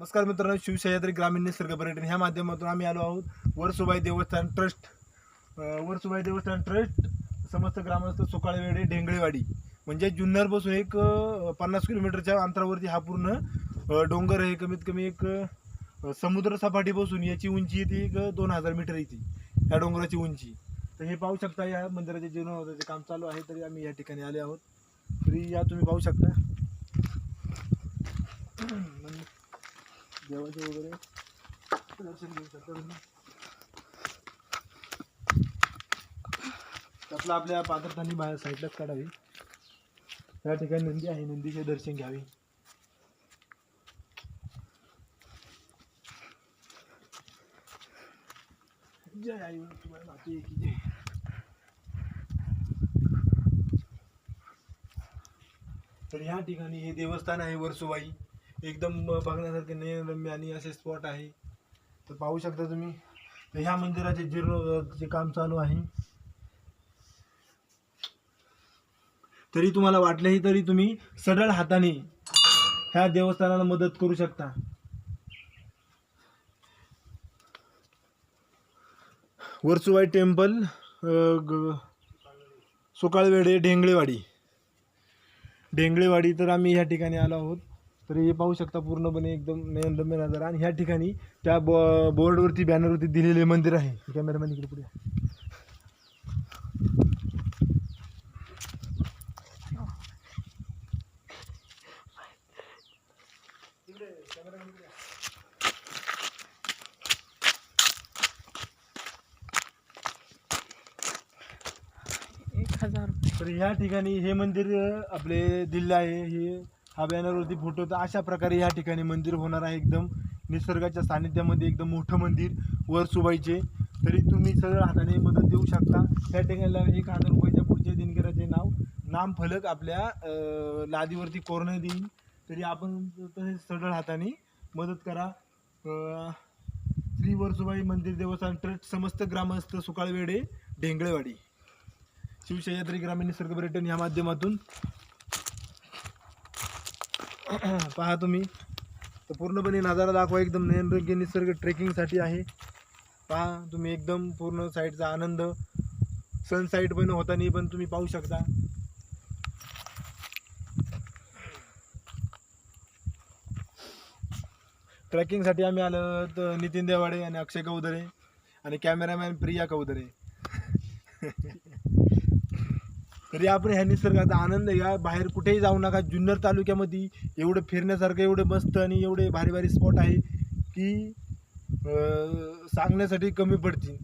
नमस्कार मित्रांनो शिवसह्याद्री ग्रामीण निसर्ग पर्यटन ह्या माध्यमातून आम्ही आलो आहोत. वरसुबाई देवस्थान ट्रस्ट वरसुबाई देवस्थान ट्रस्ट समस्त ग्रामस्थ सुकाळवेडे ढेंगळेवाडी. म्हणजे जुन्नरपासून एक पन्नास किलोमीटरच्या अंतरावरती हा पूर्ण डोंगर आहे. कमीत कमी एक अं, समुद्र सपाटीपासून याची उंची येते एक दोन हजार मीटर येते ह्या डोंगराची उंची. तर हे पाहू शकता या मंदिराचे जीर्णोद्धाराचे काम चालू आहे तरी आम्ही या ठिकाणी आले आहोत. तरी या तुम्ही पाहू शकता. देवाचे वगैरे. दर्शन घेऊ शकता तुम्ही आपल्या पात्रतानी बाहेर साईडलाच काढावी. त्या ठिकाणी नंदी आहे नंदीचे दर्शन घ्यावे. जय आई तुम्हाला माती आहे की जय. तर ह्या ठिकाणी हे देवस्थान आहे वर्सोबाई. एकदम बघण्यासारखे नयनरम्य आणि असे स्पॉट आहे. तर पाहू शकता तुम्ही. तर ह्या मंदिराचे जीर्णोद्धाराचे काम चालू आहे. तरी तुम्हाला वाटलेही तरी तुम्ही सडळ हाताने ह्या देवस्थानाला मदत करू शकता. वरसुवाई टेम्पल ग- सुकाळवेडे ढेंगळेवाडी. ढेंगळेवाडी तर आम्ही ह्या ठिकाणी आलो आहोत. तर हे पाहू शकता पूर्णपणे एकदम नयनरम्य नजारा. आणि ह्या ठिकाणी त्या बो बोर्डवरती बॅनरवरती दिलेले मंदिर आहे. कॅमेरामॅन इकडे पुढे. तर ह्या ठिकाणी हे मंदिर आपले दिल्ली आहे. हे हा बॅनरवरती फोटो तर अशा प्रकारे या ठिकाणी मंदिर होणार आहे एकदम. निसर्गाच्या सानिध्यामध्ये एकदम मोठं मंदिर वर सुबाईचे. तरी तुम्ही सरळ हाताने मदत देऊ शकता. त्या ठिकाणीला एक हजार रुपयाच्या पुढच्या दिनकराचे नाव. नाम फलक आपल्या लादीवरती कोरणं देईल तरी आपण तसेच सरळ हाताने मदत करा. श्री वरसुबाई मंदिर देवस्थान ट्रस्ट समस्त ग्रामस्थ सुकाळवेडे ढेंगळेवाडी. शिवसह्याद्री ग्रामीण निसर्ग पर्यटन या माध्यमातून पहा तुम्ही. तर पूर्णपणे नजारा दाखवा एकदम नयनरम्य निसर्ग ट्रेकिंगसाठी आहे. पहा तुम्ही एकदम पूर्ण साईडचा आनंद. सनसाईट पण होताना पण तुम्ही पाहू शकता. ट्रेकिंगसाठी आम्ही आलो तर नितीन देवाडे आणि अक्षय कौदरे आणि कॅमेरामॅन प्रिया कौदरे. तरी आपण ह्या निसर्गाचा आनंद घ्या. बाहेर कुठेही जाऊ नका. जुन्नर तालुक्यामध्ये एवढं फिरण्यासारखं एवढं मस्त आणि एवढे भारी भारी स्पॉट आहे की अं, सांगण्यासाठी कमी पडतील.